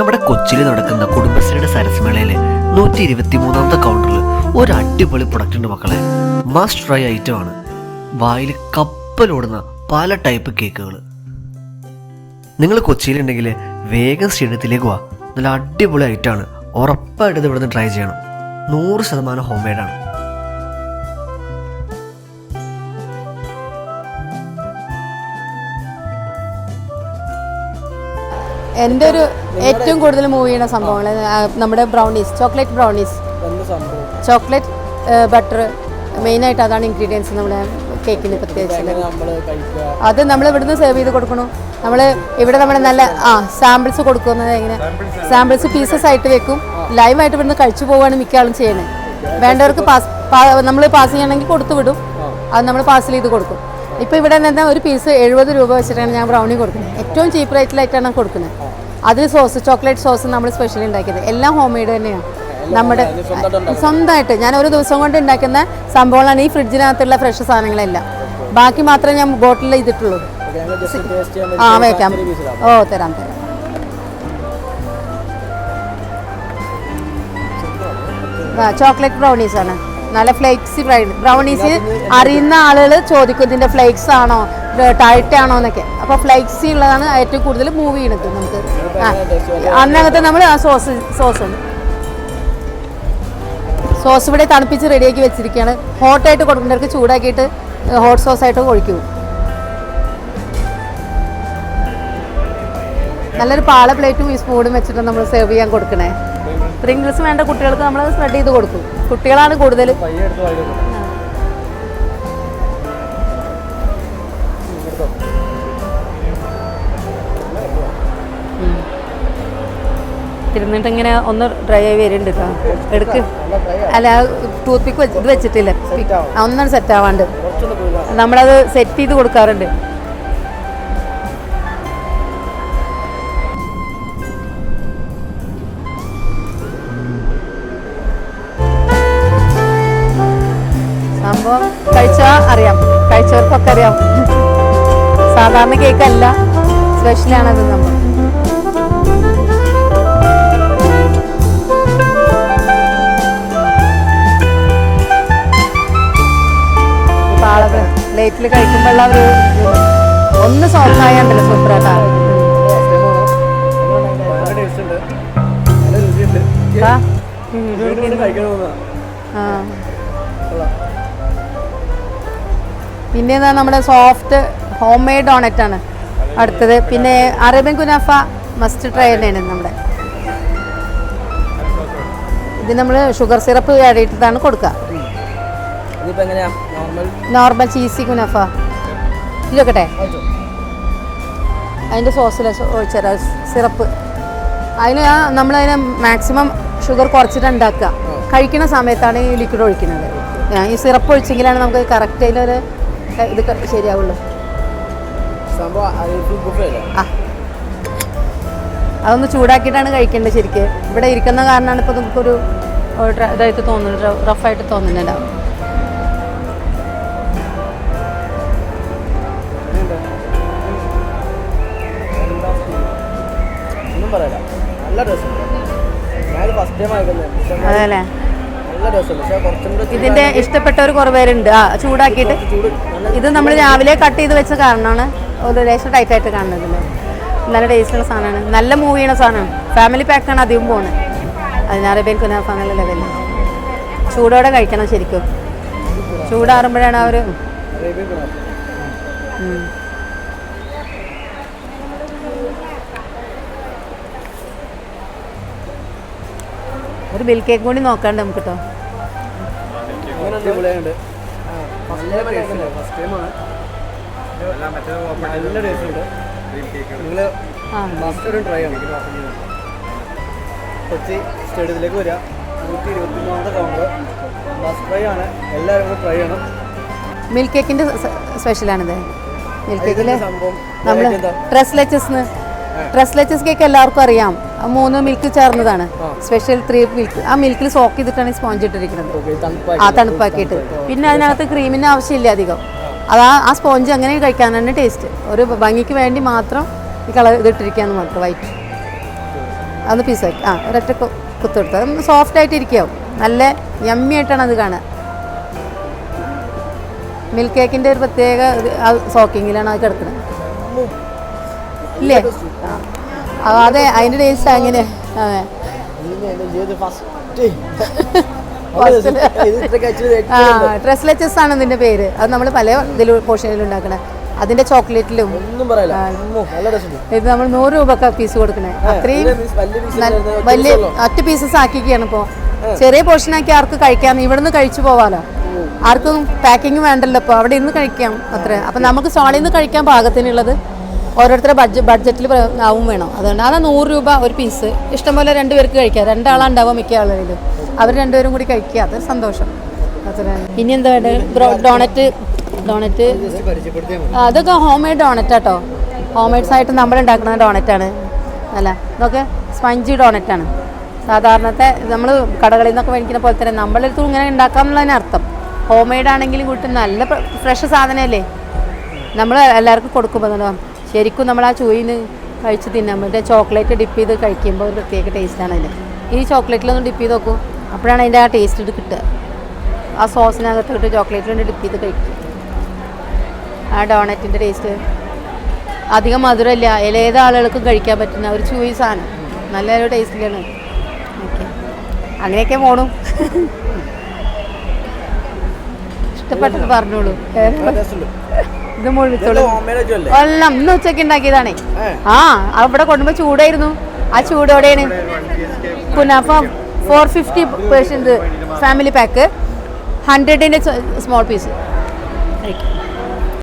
കൊച്ചിയിൽ നടക്കുന്ന കുടുംബശ്രീയുടെ സരസ്മേളയിലെ നൂറ്റി ഇരുപത്തി മൂന്നാമത്തെ കൗണ്ടറിൽ ഒരു അടിപൊളി പ്രൊഡക്റ്റ് ഉണ്ട് മക്കളെ. മസ്റ്റ് ട്രൈ ഐറ്റം ആണ്. വായിൽ കപ്പലോടുന്ന പല ടൈപ്പ് കേക്കുകൾ നിങ്ങൾ കൊച്ചിയിലുണ്ടെങ്കിൽ വേഗം സ്റ്റേഡിയത്തിലേക്ക് വാ. നല്ല അടിപൊളി ഐറ്റമാണ് ഉറപ്പായിട്ട് ഇത് ഇവിടുന്ന് ട്രൈ ചെയ്യണം. നൂറ് ശതമാനം ഹോം മെയ്ഡാണ് എന്റെ ഒരു ഏറ്റവും കൂടുതൽ മൂവ് ചെയ്യുന്ന സംഭവങ്ങൾ നമ്മുടെ brownies chocolate brownies chocolate butter main ആയിട്ട് അതാണ് ഇൻഗ്രീഡിയൻസ് നമ്മുടെ കേക്കിന് പ്രത്യേകിച്ച് അത് നമ്മൾ ഇവിടുന്ന് സെർവ് ചെയ്ത് കൊടുക്കണം. നമ്മൾ ഇവിടെ നമ്മൾ നല്ല ആ സാമ്പിൾസ് കൊടുക്കുന്നത് എങ്ങനെ സാമ്പിൾസ് പീസസ് ആയിട്ട് വെക്കും. ലൈവായിട്ട് ഇവിടുന്ന് കഴിച്ചു പോവുകയാണ് മിക്ക ആളും ചെയ്യണത് വേണ്ടവർക്ക് പാസ് നമ്മൾ പാസ് ചെയ്യണമെങ്കിൽ കൊടുത്തു വിടും. അത് നമ്മൾ പാസ് ചെയ്ത് കൊടുക്കും. ഇപ്പോൾ ഇവിടെ നിന്ന് ഒരു പീസ് എഴുപത് രൂപ വെച്ചിട്ടാണ് ഞാൻ ബ്രൗണി കൊടുക്കുന്നത്. ഏറ്റവും ചീപ്പ് റേറ്റിലായിട്ടാണ് കൊടുക്കുന്നത്. അതിൽ സോസ് ചോക്ലേറ്റ് സോസ് നമ്മൾ സ്പെഷ്യലി ഉണ്ടാക്കിയത്. എല്ലാം ഹോം മെയ്ഡ് തന്നെയാണ് നമ്മുടെ സ്വന്തമായിട്ട്. ഞാൻ ഒരു ദിവസം കൊണ്ട് ഉണ്ടാക്കുന്ന സംഭവങ്ങളാണ് ഈ ഫ്രിഡ്ജിനകത്തുള്ള ഫ്രഷ് സാധനങ്ങളെല്ലാം. ബാക്കി മാത്രമേ ഞാൻ ബോട്ടിൽ ചെയ്തിട്ടുള്ളൂ ആ വയ്ക്കാം. ഓ തരാം തരാം. ചോക്ലേറ്റ് ബ്രൗണീസ് ആണ്. നല്ല ഫ്ലേക്സി ബ്രൗണീസ് അറിയുന്ന ആളുകൾ ചോദിക്കും ഇതിന്റെ ഫ്ലേക്സ് ആണോ? ടൈറ്റ് ആണോ എന്നൊക്കെ. അപ്പോൾ ഫ്ലൈക്സി ഉള്ളതാണ് ഏറ്റവും കൂടുതൽ മൂവ് ചെയ്യണത് നമുക്ക്. അന്നകത്ത് അതിനകത്ത് നമ്മൾ ആ സോസ് സോസ് ഉണ്ട്. സോസ് ഇവിടെ തണുപ്പിച്ച് റെഡിയാക്കി വെച്ചിരിക്കുകയാണ്. ഹോട്ടായിട്ട് കൊടുക്കുന്നവർക്ക് ചൂടാക്കിയിട്ട് ഹോട്ട് സോസ് ആയിട്ട് ഒഴിക്കും. നല്ലൊരു പാള പ്ലേറ്റും ഈ സ്പൂണും വെച്ചിട്ട് നമ്മൾ സെർവ് ചെയ്യാൻ കൊടുക്കണേ. പ്രിങ്കിൾസ് വേണ്ട കുട്ടികൾക്ക് നമ്മൾ സ്പ്രെഡ് ചെയ്ത് കൊടുക്കും. കുട്ടികളാണ് കൂടുതൽ ഇരുന്നിട്ട് ഇങ്ങനെ ഒന്ന് ഡ്രൈ ആയി വരുന്നുണ്ട് കേട്ടോ എടുക്ക്. അല്ല ടൂത്ത് പിക്ക് വെച്ച് ഇത് വെച്ചിട്ടില്ല. ഒന്നും സെറ്റ് ആവാണ്ട്. നമ്മളത് സെറ്റ് ചെയ്ത് കൊടുക്കാറുണ്ട്. സംഭവം കഴിച്ചാ അറിയാം. കഴിച്ചവർക്കൊക്കെ അറിയാം. സാധാരണ കേക്കല്ല സ്പെഷ്യലാണത് നമ്മൾ രുചിയുണ്ട് കഴിക്കുമ്പോഴുള്ള ഒരു ഒന്ന് ആ. കൊള്ളാം പിന്നെ നമ്മുടെ സോഫ്റ്റ് ഹോം മെയ്ഡ് ഡോണറ്റ് ആണ് അടുത്തത്. പിന്നെ അറേബ്യൻ കുനാഫ മസ്റ്റ് ട്രൈ തന്നെയാണ് നമ്മുടെ. ഇത് നമ്മൾ ഷുഗർ സിറപ്പ് ആഡ് ചെയ്തിട്ടാണ് കൊടുക്കുക. നോർമൽ ചീസി കുനഫ ഇതൊക്കട്ടെ? അതിന്റെ സോസിൽ ഒഴിച്ചുതരാം സിറപ്പ്. അതിന് നമ്മളതിന് മാക്സിമം ഷുഗർ കുറച്ചിട്ട് ഉണ്ടാക്കുക. കഴിക്കുന്ന സമയത്താണ് ഈ ലിക്വിഡ് ഒഴിക്കുന്നത്. ഈ സിറപ്പ് ഒഴിച്ചെങ്കിലാണ് നമുക്ക് കറക്റ്റ് അതിലൊരു ഒരു ഇത് ശരിയാവുള്ളൂ. ആ. അതൊന്ന് ചൂടാക്കിയിട്ടാണ് കഴിക്കേണ്ടത് ശരിക്ക്. ഇവിടെ ഇരിക്കുന്ന കാരണമാണ് ഇപ്പോൾ നമുക്കൊരു ഇതായിട്ട് തോന്നുന്നത് റഫായിട്ട് തോന്നുന്നില്ല. നല്ല രസമുണ്ട് ഞാനിത് ഫസ്റ്റ് ടൈം ആയിക്കുന്നത് അതല്ലേ? ഇതിന്റെ ഇഷ്ടപ്പെട്ടവർ കുറേ പേരുണ്ട് ആ ചൂടാക്കിയിട്ട്. ഇത് നമ്മൾ രാവിലെ കട്ട് ചെയ്ത് വെച്ച കാരണമാണ് ഒരു ലേശം ടൈറ്റ് ആയിട്ട് കാണുന്നത്. നല്ല ടേസ്റ്റുള്ള സാധനമാണ്. നല്ല മൂവ് ചെയ്യണ സാധനമാണ്. ഫാമിലി പാക്കാണ് അധികം പോകുന്നത് അതിനാറ് അറേബ്യൻ കുനാഫ നല്ല ലെവലിൽ ചൂടോടെ കഴിക്കണം ശരിക്കും. ചൂടാറുമ്പോഴാണ് അവർ ഒരു ബിൽ കേക്ക് കൂടി നോക്കാണ്ട് നമുക്ക് കേട്ടോ കൊച്ചി സ്റ്റേഡിയത്തിലേക്ക് വരിക നൂറ്റി ഇരുപത്തി മൂന്നാമത്തെ കൗണ്ടർ മസ്റ്റ് ട്രൈ ആണ് എല്ലാവരും കൂടെ ട്രൈ ചെയ്യണം മിൽക്ക് കേക്കിന്റെ സ്പെഷ്യലാണിത് മിൽക്ക് കേക്കിൽ നമ്മൾ എന്താ? ലെച്ചസ് ട്രസ് ലെച്ചസ് കേക്ക് എല്ലാവർക്കും അറിയാം. മൂന്ന് മിൽക്ക് ചേർന്നതാണ്. സ്പെഷ്യൽ ത്രീ മിൽക്ക് ആ മിൽക്കിൽ സോക്ക് ചെയ്തിട്ടാണ് ഈ സ്പോഞ്ച് ഇട്ടിരിക്കുന്നത്. ആ തണുപ്പാക്കിയിട്ട്. പിന്നെ അതിനകത്ത് ക്രീമിന് ആവശ്യമില്ല അധികം. അത് ആ ആ സ്പോഞ്ച് അങ്ങനെ കഴിക്കാനാണ് ടേസ്റ്റ് ഒരു ഭംഗിക്ക് വേണ്ടി മാത്രം ഈ കളർ ഇതിട്ടിരിക്കുകയെന്ന് മാത്രം വൈറ്റ് അന്ന് പീസ് ആ ഒരൊറ്റ കുത്തെടുത്ത് അതൊന്ന് സോഫ്റ്റ് ആയിട്ട് ഇരിക്കാവും നല്ല യമ്മി ആയിട്ടാണ് അത് കാണുക. മിൽക്ക് കേക്കിന്റെ ഒരു പ്രത്യേക സോക്കിങ്ങിലാണ് അത് കിടക്കുന്നത്. ഇല്ലേ? അതെ അതിന്റെ ടേസ്റ്റ് അങ്ങനെ. ഡ്രസ്ലെച്ചസ് ആണ് നിന്റെ പേര്. അത് നമ്മൾ പല ഇതിൽ പോർഷനിലും ഉണ്ടാക്കണേ. അതിന്റെ ചോക്ലേറ്റിലും. ഇത് നമ്മൾ നൂറ് രൂപക്ക പീസ് കൊടുക്കണേ. അത്രയും വലിയ ഒറ്റ പീസസ് ആക്കിയൊക്കെയാണ് ഇപ്പോൾ ചെറിയ പോർഷൻ ആക്കി ആർക്ക് കഴിക്കാം ഇവിടുന്ന് കഴിച്ചു പോവാലോ. ആർക്കും പാക്കിങ് വേണ്ടല്ലോ ഇപ്പോൾ അവിടെ ഇന്ന് കഴിക്കാം അത്ര. അപ്പം നമുക്ക് സോളിൽ നിന്ന് കഴിക്കാൻ പാകത്തിനുള്ളത് ഓരോരുത്തരുടെ ബഡ്ജറ്റ് ബഡ്ജറ്റിൽ ആവും വേണം. അതുകൊണ്ട് അതാ നൂറ് രൂപ ഒരു പീസ് ഇഷ്ടംപോലെ രണ്ട് പേർക്ക് കഴിക്കാം. രണ്ടാളുണ്ടാവും മിക്ക ആളുകളിലും. അവർ രണ്ടുപേരും കൂടി കഴിക്കുക. അതൊരു സന്തോഷം. ഇനി എന്താ വേണ്ടത് ഡോണറ്റ് ഡോണറ്റ് അതൊക്കെ ഹോം മെയ്ഡ് ഡോണറ്റ് ആട്ടോ. ഹോം മെയ്ഡ്സ് ആയിട്ട് നമ്മൾ ഉണ്ടാക്കുന്ന ഡോണറ്റാണ് അല്ല? ഇതൊക്കെ സ്പഞ്ചി ഡോണറ്റാണ് സാധാരണത്തെ നമ്മൾ കടകളിൽ നിന്നൊക്കെ മേടിക്കുന്ന പോലെ തന്നെ നമ്മളെടുത്ത് ഇങ്ങനെ ഉണ്ടാക്കാം എന്നുള്ളതിന് അർത്ഥം. ഹോം മെയ്ഡ് ആണെങ്കിലും കൂട്ടി നല്ല ഫ്രഷ് സാധനമല്ലേ നമ്മൾ എല്ലാവർക്കും കൊടുക്കുമ്പോൾ ശരിക്കും നമ്മൾ ആ ചൂയിന്ന് കഴിച്ച് തിന്നാൻ പറ്റും ചോക്ലേറ്റ് ഡിപ്പ് ചെയ്ത് കഴിക്കുമ്പോൾ ഒരു പ്രത്യേക ടേസ്റ്റാണ് അതിന് ഈ ചോക്ലേറ്റിലൊന്ന് ഡിപ്പ് ചെയ്ത് നോക്കൂ. അപ്പോഴാണ് അതിന്റെ ആ ടേസ്റ്റ് ഇത് കിട്ടുക. ആ സോസിനകത്ത് ഇട്ട് ചോക്ലേറ്റിലൊന്ന് ഡിപ്പ് ചെയ്ത് കഴിക്കും. ആ ഡോണറ്റിന്റെ ടേസ്റ്റ് അധികം മധുരമില്ല. ഏത് ആളുകൾക്കും കഴിക്കാൻ പറ്റുന്ന ഒരു ചൂയി സാധനം. നല്ലൊരു ടേസ്റ്റിലാണ് ഓക്കെ. അങ്ങനെയൊക്കെ പോണു. ഇഷ്ടപ്പെട്ടത് പറഞ്ഞോളൂ. ഇത് മുഴുത്തോളൂ ഹോം മെയ്ഡ് അല്ലേ? എല്ലാം ഇന്ന് ഉച്ചയ്ക്ക് ഉണ്ടാക്കിയതാണേ. ആ അവിടെ കൊണ്ടുമ്പോൾ ചൂടായിരുന്നു. ആ ചൂടോടെയാണ് kunafa four fifty percent family pack ഹൺഡ്രഡിന്റെ small piece കഴിക്കും